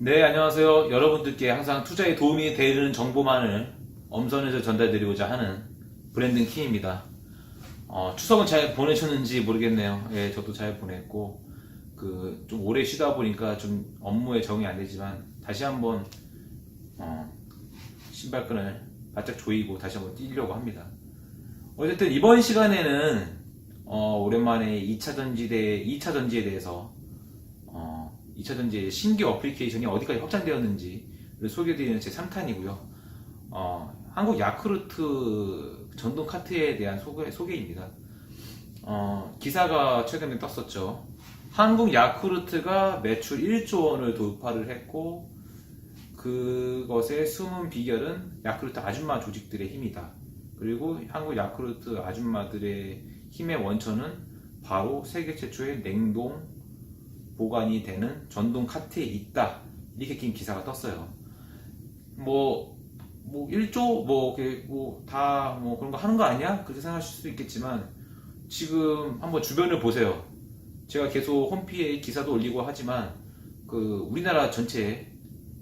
네, 안녕하세요. 여러분들께 항상 투자에 도움이 되는 정보만을 엄선해서 전달드리고자 하는 브랜든 킹입니다. 어, 추석은 잘 보내셨는지 모르겠네요. 예, 저도 잘 보냈고, 그, 좀 오래 쉬다 보니까 좀 업무에 적응이 안 되지만, 다시 한번, 어, 신발끈을 바짝 조이고 다시 한번 뛰려고 합니다. 어쨌든 이번 시간에는, 어, 오랜만에 2차 전지대, 2차 전지에 대해서 어, 2차 전지의 신규 어플리케이션이 어디까지 확장되었는지를 소개해드리는 제 3탄이고요. 어, 한국 야쿠르트 전동 카트에 대한 소개, 소개입니다. 어, 기사가 최근에 떴었죠. 한국 야쿠르트가 매출 1조 원을 돌파를 했고, 그것의 숨은 비결은 야쿠르트 아줌마 조직들의 힘이다. 그리고 한국 야쿠르트 아줌마들의 힘의 원천은 바로 세계 최초의 냉동 보관이 되는 전동 카트에 있다. 이렇게 긴 기사가 떴어요. 뭐, 뭐, 1조, 뭐, 뭐, 다, 뭐, 그런 거 하는 거 아니야? 그렇게 생각하실 수도 있겠지만, 지금 한번 주변을 보세요. 제가 계속 홈피에 기사도 올리고 하지만, 그, 우리나라 전체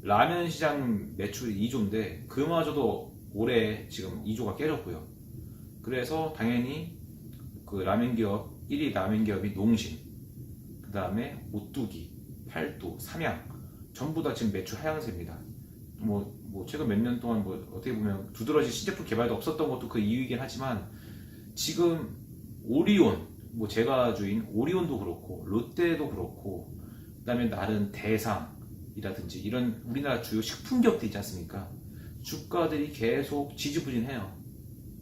라면 시장 매출이 2조인데, 그마저도 올해 지금 2조가 깨졌고요. 그래서 당연히 그 라면 기업, 1위 라면 기업이 농심, 그 다음에 오뚜기, 팔도, 삼양 전부 다 지금 매출 하향세입니다. 뭐, 뭐 최근 몇 년 동안 뭐 어떻게 보면 두드러진 신제품 개발도 없었던 것도 그 이유이긴 하지만 지금 오리온, 뭐 제가 주인 오리온도 그렇고 롯데도 그렇고 그다음에 다른 대상이라든지 이런 우리나라 주요 식품 기업들 있지 않습니까? 주가들이 계속 지지부진해요.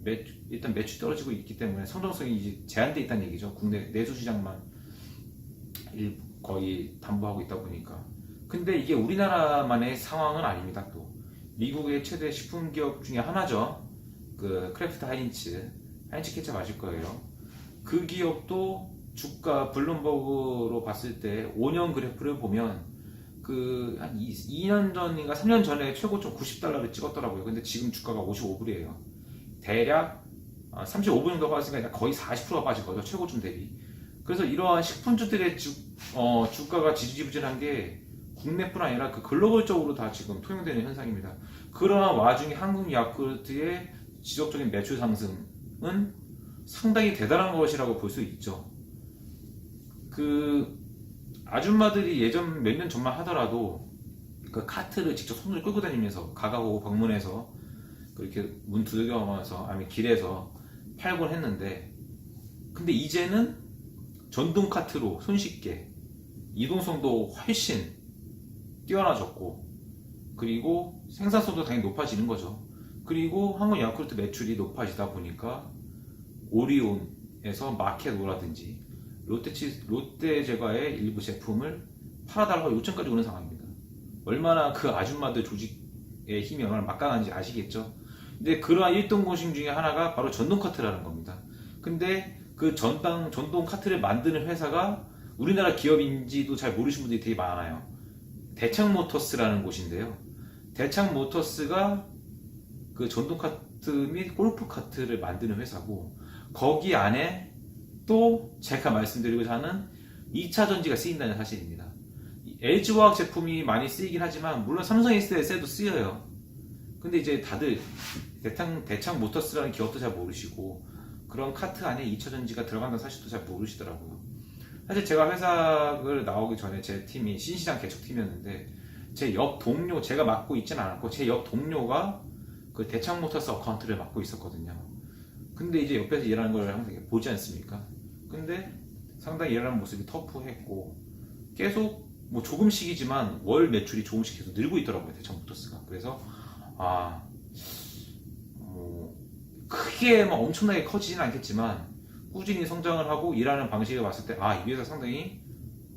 매, 일단 매출 떨어지고 있기 때문에 성장성이 제한돼 있다는 얘기죠. 국내 내수 시장만 일- 거의 담보하고 있다 보니까. 근데 이게 우리나라만의 상황은 아닙니다. 또 미국의 최대 식품 기업 중에 하나죠. 그 크래프트 하인츠, 하인츠 케첩 아실 거예요. 그 기업도 주가 블룸버그로 봤을 때 5년 그래프를 보면 그 한 2년 전인가 3년 전에 최고점 90달러를 찍었더라고요. 근데 지금 주가가 55불이에요. 대략 35분 정도 빠졌으니까 거의 40%가 빠진 거죠. 최고점 대비. 그래서 이러한 식품주들의 주, 어, 주가가 지지부진한 게 국내뿐 아니라 그 글로벌적으로 다 지금 통용되는 현상입니다. 그러한 와중에 한국 야쿠르트의 지속적인 매출 상승은 상당히 대단한 것이라고 볼 수 있죠. 그 아줌마들이 예전 몇 년 전만 하더라도 그 카트를 직접 손으로 끌고 다니면서 가가고 방문해서 그렇게 문 두들겨 가면서 아니면 길에서 팔곤 했는데 근데 이제는 전동 카트로 손쉽게 이동성도 훨씬 뛰어나졌고 그리고 생산성도 당연히 높아지는 거죠. 그리고 한국 야쿠르트 매출이 높아지다 보니까 오리온에서 마켓오라든지 롯데치, 롯데제과의 일부 제품을 팔아달라고 요청까지 오는 상황입니다. 얼마나 그 아줌마들 조직의 힘이 얼마나 막강한지 아시겠죠? 근데 그러한 일동 공신 중에 하나가 바로 전동 카트라는 겁니다. 근데 그 전당, 전동 카트를 만드는 회사가 우리나라 기업인지도 잘 모르시는 분들이 되게 많아요. 대창 모터스라는 곳인데요. 대창 모터스가 그 전동 카트 및 골프 카트를 만드는 회사고 거기 안에 또 제가 말씀드리고자 하는 2차 전지가 쓰인다는 사실입니다. LG화학 제품이 많이 쓰이긴 하지만 물론 삼성에스에도 쓰여요. 근데 이제 다들 대창, 대창 모터스라는 기업도 잘 모르시고 그런 카트 안에 2차 전지가 들어간다는 사실도 잘 모르시더라고요. 사실 제가 회사를 나오기 전에 제 팀이 신시장 개척팀이었는데 제 옆 동료, 제가 맡고 있진 않았고 제 옆 동료가 그 대창 모터스 어카운트를 맡고 있었거든요. 근데 이제 옆에서 일하는 걸 항상 보지 않습니까? 근데 상당히 일하는 모습이 터프했고 계속 뭐 조금씩이지만 월 매출이 조금씩 계속 늘고 있더라고요 대창 모터스가. 그래서 아 뭐, 크게 막 엄청나게 커지진 않겠지만 꾸준히 성장을 하고 일하는 방식을 봤을 때 아 이 회사 상당히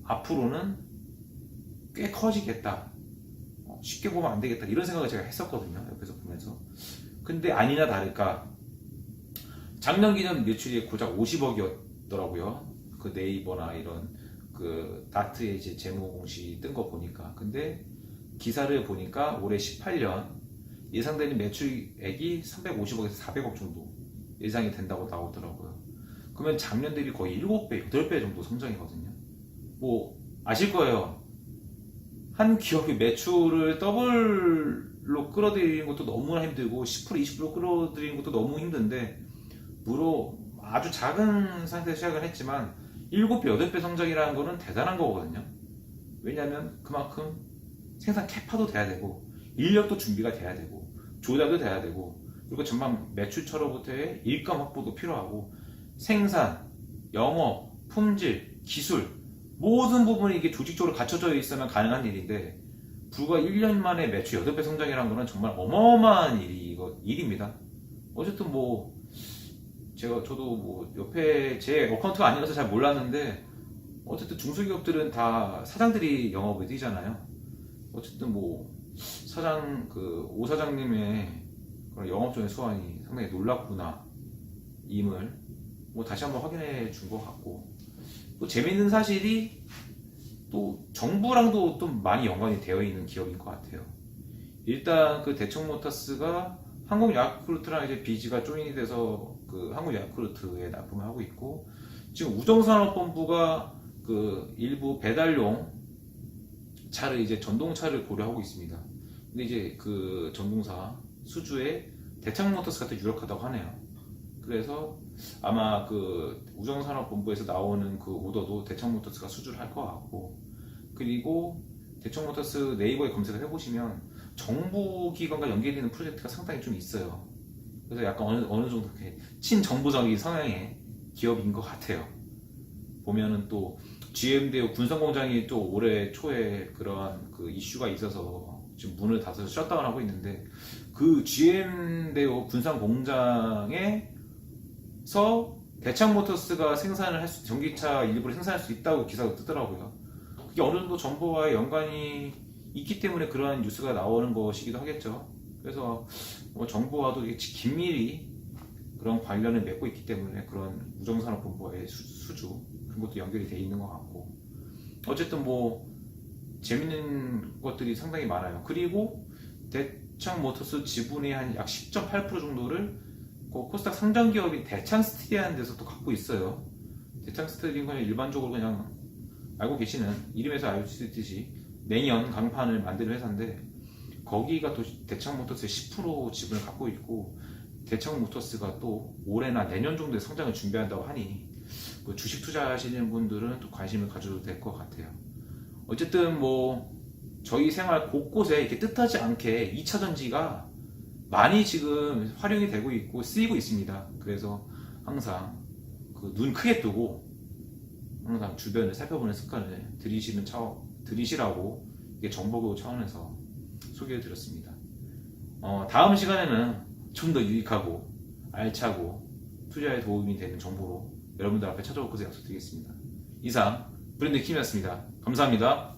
앞으로는 꽤 커지겠다. 어, 쉽게 보면 안 되겠다. 이런 생각을 제가 했었거든요 옆에서 보면서. 근데 아니나 다를까 작년 기준 매출이 고작 50억이었더라고요. 그 네이버나 이런 그 다트에 이제 재무 공시 뜬 거 보니까. 근데 기사를 보니까 올해 18년 예상되는 매출액이 350억에서 400억 정도 예상이 된다고 나오더라고요. 그러면 작년 대비 거의 7배, 8배 정도 성장이거든요. 뭐 아실 거예요. 한 기업이 매출을 더블로 끌어들이는 것도 너무나 힘들고 10% 20% 끌어들이는 것도 너무 힘든데 무로 아주 작은 상태에서 시작을 했지만 7배, 8배 성장이라는 거는 대단한 거거든요. 왜냐하면 그만큼 생산 캐파도 돼야 되고 인력도 준비가 돼야 되고 조작도 돼야 되고 그리고 전방 매출처로부터의 일감 확보도 필요하고 생산, 영업, 품질, 기술 모든 부분이 이게 조직적으로 갖춰져 있으면 가능한 일인데 불과 1년 만에 매출 8배 성장이라는 거는 정말 어마어마한 일이, 이거, 일입니다. 어쨌든 뭐 제가 저도 뭐 옆에 제 어카운트가 아니라서 잘 몰랐는데 어쨌든 중소기업들은 다 사장들이 영업을 뛰잖아요. 어쨌든 뭐 사장 그 오 사장님의 그런 영업적인 수완이 상당히 놀랍구나 임을 뭐 다시 한번 확인해 준 것 같고 또 재밌는 사실이 또 정부랑도 좀 많이 연관이 되어 있는 기업인 것 같아요. 일단 그 대청모터스가 한국 야쿠르트랑 이제 비지가 조인이 돼서 그 한국 야쿠르트에 납품을 하고 있고 지금 우정산업본부가 그 일부 배달용 차를 이제 전동차를 고려하고 있습니다. 근데 이제 그 전동사 수주에 대창 모터스가 더 유력하다고 하네요. 그래서 아마 그 우정산업본부에서 나오는 그 오더도 대창모터스가 수주를 할 것 같고 그리고 대청 모터스 네이버에 검색을 해보시면 정부 기관과 연계되는 프로젝트가 상당히 좀 있어요. 그래서 약간 어느, 어느 정도 이렇게 친정부적인 성향의 기업인 것 같아요. 보면은 또 GM대우 군산공장이 또 올해 초에 그러한 그 이슈가 있어서 지금 문을 닫아서 셧다운하고 있는데 그 GM대우 군산공장에서 대창모터스가 생산을 할 수, 전기차 일부를 생산할 수 있다고 기사가 뜨더라고요. 그게 어느 정도 정보와의 연관이 있기 때문에 그러한 뉴스가 나오는 것이기도 하겠죠. 그래서 뭐 정부와도 이게 긴밀히 그런 관련을 맺고 있기 때문에 그런 우정산업본부와의 수- 수주 그런 것도 연결이 돼 있는 것 같고 어쨌든 뭐 재밌는 것들이 상당히 많아요. 그리고 대창 모터스 지분의 한 약 10.8% 정도를 그 코스닥 상장 기업인 대창 스틸이라는 데서 또 갖고 있어요. 대창 스틸인 건 일반적으로 그냥 알고 계시는 이름에서 알 수 있듯이 매년 강판을 만드는 회사인데 거기가 또 대창 모터스의 10% 지분을 갖고 있고 대창 모터스가 또 올해나 내년 정도에 성장을 준비한다고 하니 그 주식 투자하시는 분들은 또 관심을 가져도 될 것 같아요. 어쨌든 뭐 저희 생활 곳곳에 이렇게 뜻하지 않게 2차 전지가 많이 지금 활용이 되고 있고 쓰이고 있습니다. 그래서 항상 그 눈 크게 뜨고 항상 주변을 살펴보는 습관을 들이시는 차원, 들이시라고 이게 정보교육 차원에서 소개해 드렸습니다. 어, 다음 시간에는 좀 더 유익하고 알차고 투자에 도움이 되는 정보로 여러분들 앞에 찾아올 것을 약속드리겠습니다. 이상 브랜드 킴이었습니다. 감사합니다.